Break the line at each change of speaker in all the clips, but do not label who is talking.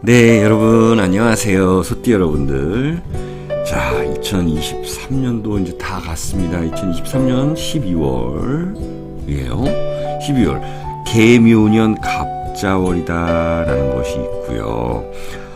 네, 여러분 안녕하세요. 소띠 여러분들. 자, 2023년도 이제 다 갔습니다. 2023년 12월이에요. 12월 개묘년 갑자월이다라는 것이 있고요.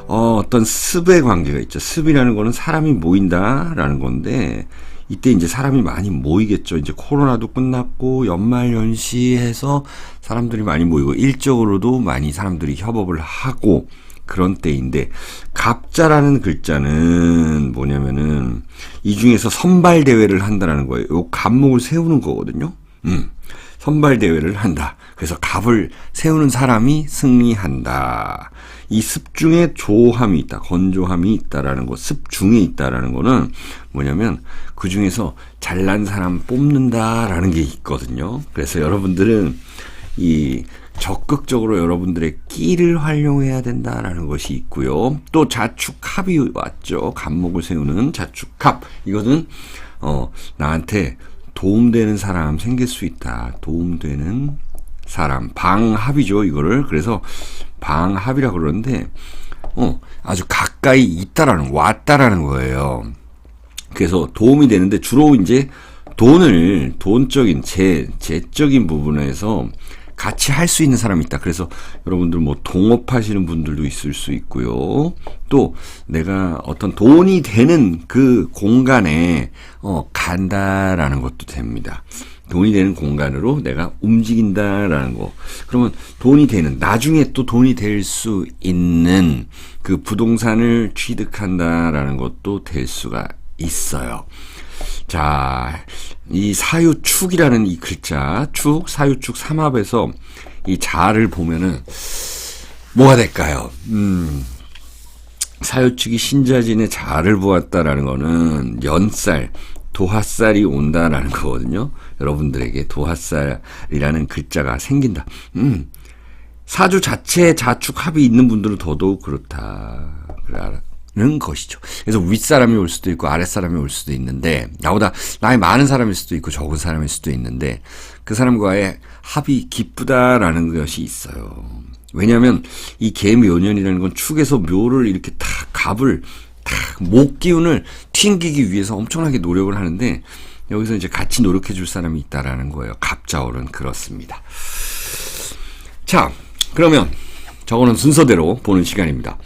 어, 어떤 습의 관계가 있죠. 습이라는 거는 사람이 모인다라는 건데 이때 이제 사람이 많이 모이겠죠. 이제 코로나도 끝났고 연말 연시해서 사람들이 많이 모이고 일적으로도 많이 사람들이 협업을 하고 그런 때인데 갑자라는 글자는 뭐냐면은 이 중에서 선발 대회를 한다라는 거예요. 요 갑목을 세우는 거거든요. 음. 선발 대회를 한다. 그래서 갑을 세우는 사람이 승리한다. 이 습 중에 조함이 있다. 건조함이 있다라는 거. 습 중에 있다라는 거는 뭐냐면 그 중에서 잘난 사람 뽑는다라는 게 있거든요. 그래서 여러분들은 이 적극적으로 여러분들의 끼를 활용해야 된다라는 것이 있고요. 또 자축합이 왔죠. 갑목을 세우는 자축합. 이것은 어 나한테 도움되는 사람 생길 수 있다. 도움되는 사람 방합이죠. 이거를 그래서 방합이라 그러는데 어 아주 가까이 있다라는 왔다라는 거예요. 그래서 도움이 되는데 주로 이제 돈을 돈적인 재 재적인 부분에서 같이 할 수 있는 사람이 있다. 그래서 여러분들 뭐 동업하시는 분들도 있을 수 있고요. 또 내가 어떤 돈이 되는 그 공간에 어 간다라는 것도 됩니다. 돈이 되는 공간으로 내가 움직인다라는 거. 그러면 돈이 되는 나중에 또 돈이 될 수 있는 그 부동산을 취득한다라는 것도 될 수가 있어요. 자, 이 사유축이라는 이 글자, 축, 사유축 삼합에서 이 자를 보면은 뭐가 될까요? 음, 사유축이 신자진의 자를 보았다라는 거는 연살, 도화살이 온다라는 거거든요. 여러분들에게 도화살이라는 글자가 생긴다. 음, 사주 자체에 자축합이 있는 분들은 더더욱 그렇다. 는 것이죠. 그래서 윗사람이 올 수도 있고 아랫사람이 올 수도 있는데 나보다 나이 많은 사람일 수도 있고 적은 사람일 수도 있는데 그 사람과의 합이 기쁘다라는 것이 있어요. 왜냐하면 이 개묘년이라는 건 축에서 묘를 이렇게 탁 갑을 탁목 기운을 튕기기 위해서 엄청나게 노력을 하는데 여기서 이제 같이 노력해 줄 사람이 있다라는 거예요. 갑자월은 그렇습니다. 자, 그러면 저거는 순서대로 보는 시간입니다.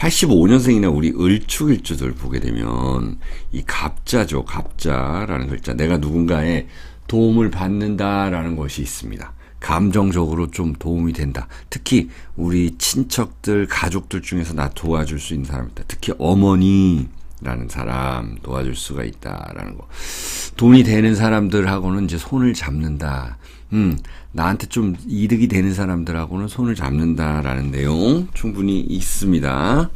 85년생이나 우리 을축일주들 보게 되면 이 갑자죠. 갑자라는 글자. 내가 누군가의 도움을 받는다라는 것이 있습니다. 감정적으로 좀 도움이 된다. 특히 우리 친척들, 가족들 중에서 나 도와줄 수 있는 사람이다. 특히 어머니라는 사람 도와줄 수가 있다라는 거. 돈이 되는 사람들하고는 이제 손을 잡는다. 음, 나한테 좀 이득이 되는 사람들하고는 손을 잡는다라는 내용 충분히 있습니다.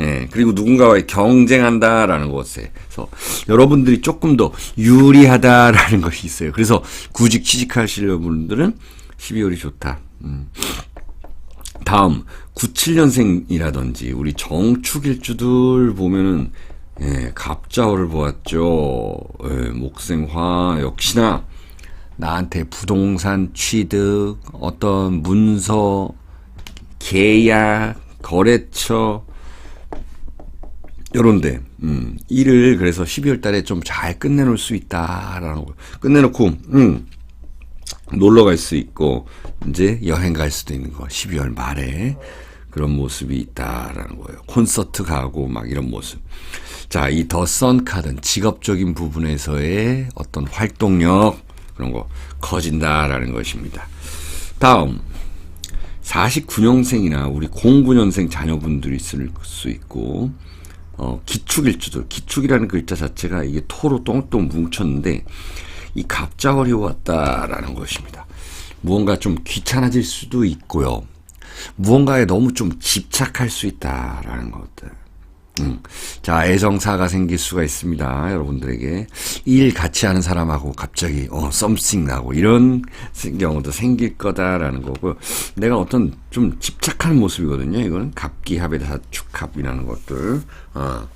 예, 그리고 누군가와 경쟁한다라는 것에 서 여러분들이 조금 더 유리하다라는 것이 있어요. 그래서 구직 취직하시려는 분들은 12월이 좋다. 음. 다음 97년생이라든지 우리 정축일주들 보면은 예, 갑자월을 보았죠. 예, 목생화 역시나 나한테 부동산 취득, 어떤 문서, 계약, 거래처, 요런데, 음, 일을 그래서 12월 달에 좀 잘 끝내놓을 수 있다라는 거. 끝내놓고, 음, 놀러 갈 수 있고, 이제 여행 갈 수도 있는 거. 12월 말에. 그런 모습이 있다라는 거예요. 콘서트 가고 막 이런 모습. 자, 이더선 카드는 직업적인 부분에서의 어떤 활동력, 그런 거 커진다라는 것입니다. 다음 49년생이나 우리 09년생 자녀분들이 있을 수 있고 어, 기축일주들 기축이라는 글자 자체가 이게 토로 똥똥 뭉쳤는데 이 갑자월이 왔다라는 것입니다. 무언가 좀 귀찮아질 수도 있고요. 무언가에 너무 좀 집착할 수 있다라는 것들. 음. 자, 애정사가 생길 수가 있습니다. 여러분들에게. 일 같이 하는 사람하고 갑자기, 어, 썸씽 나고, 이런 경우도 생길 거다라는 거고, 내가 어떤 좀 집착하는 모습이거든요. 이거는 갑기합에다 축합이라는 것들. 어,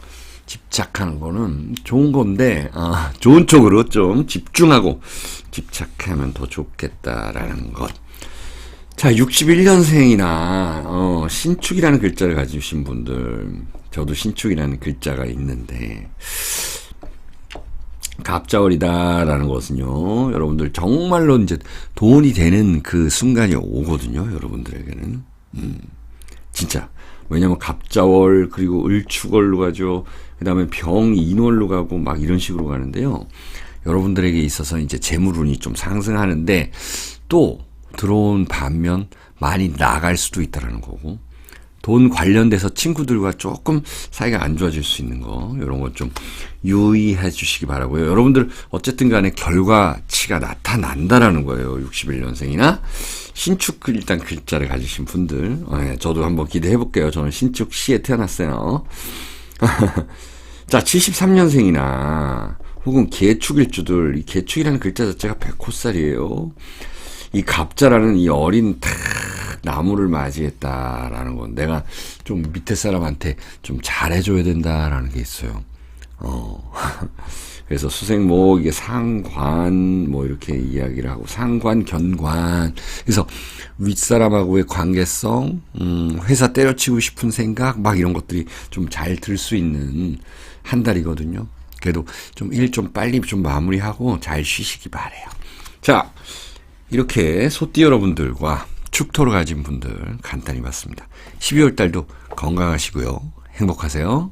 집착하는 거는 좋은 건데, 어, 좋은 쪽으로 좀 집중하고 집착하면 더 좋겠다라는 것. 자, 61년생이나, 어, 신축이라는 글자를 가지신 분들, 저도 신축이라는 글자가 있는데, 갑자월이다라는 것은요, 여러분들 정말로 이제 돈이 되는 그 순간이 오거든요, 여러분들에게는. 음, 진짜. 왜냐면 갑자월, 그리고 을축월로 가죠. 그 다음에 병인월로 가고 막 이런 식으로 가는데요. 여러분들에게 있어서 이제 재물운이 좀 상승하는데, 또 들어온 반면 많이 나갈 수도 있다라는 거고, 돈 관련돼서 친구들과 조금 사이가 안 좋아질 수 있는 거 이런 것 좀 유의해 주시기 바라고요. 여러분들 어쨌든 간에 결과치가 나타난다라는 거예요. 61년생이나 신축 글- 일단 글자를 가지신 분들 어, 예, 저도 한번 기대해 볼게요. 저는 신축 시에 태어났어요. 자, 73년생이나 혹은 개축일주들 이 개축이라는 글자 자체가 백호살이에요. 이 갑자라는 이 어린 탁 나무를 맞이했다라는 건 내가 좀 밑에 사람한테 좀 잘해줘야 된다라는 게 있어요. 어. 그래서 수생목 이게 상관 뭐 이렇게 이야기를 하고 상관 견관 그래서 윗사람하고의 관계성 음, 회사 때려치고 싶은 생각 막 이런 것들이 좀 잘 들 수 있는 한 달이거든요. 그래도 좀 일좀 빨리 좀 마무리하고 잘 쉬시기 바래요. 자 이렇게 소띠 여러분들과 축토를 가진 분들 간단히 봤습니다. 12월 달도 건강하시고요. 행복하세요.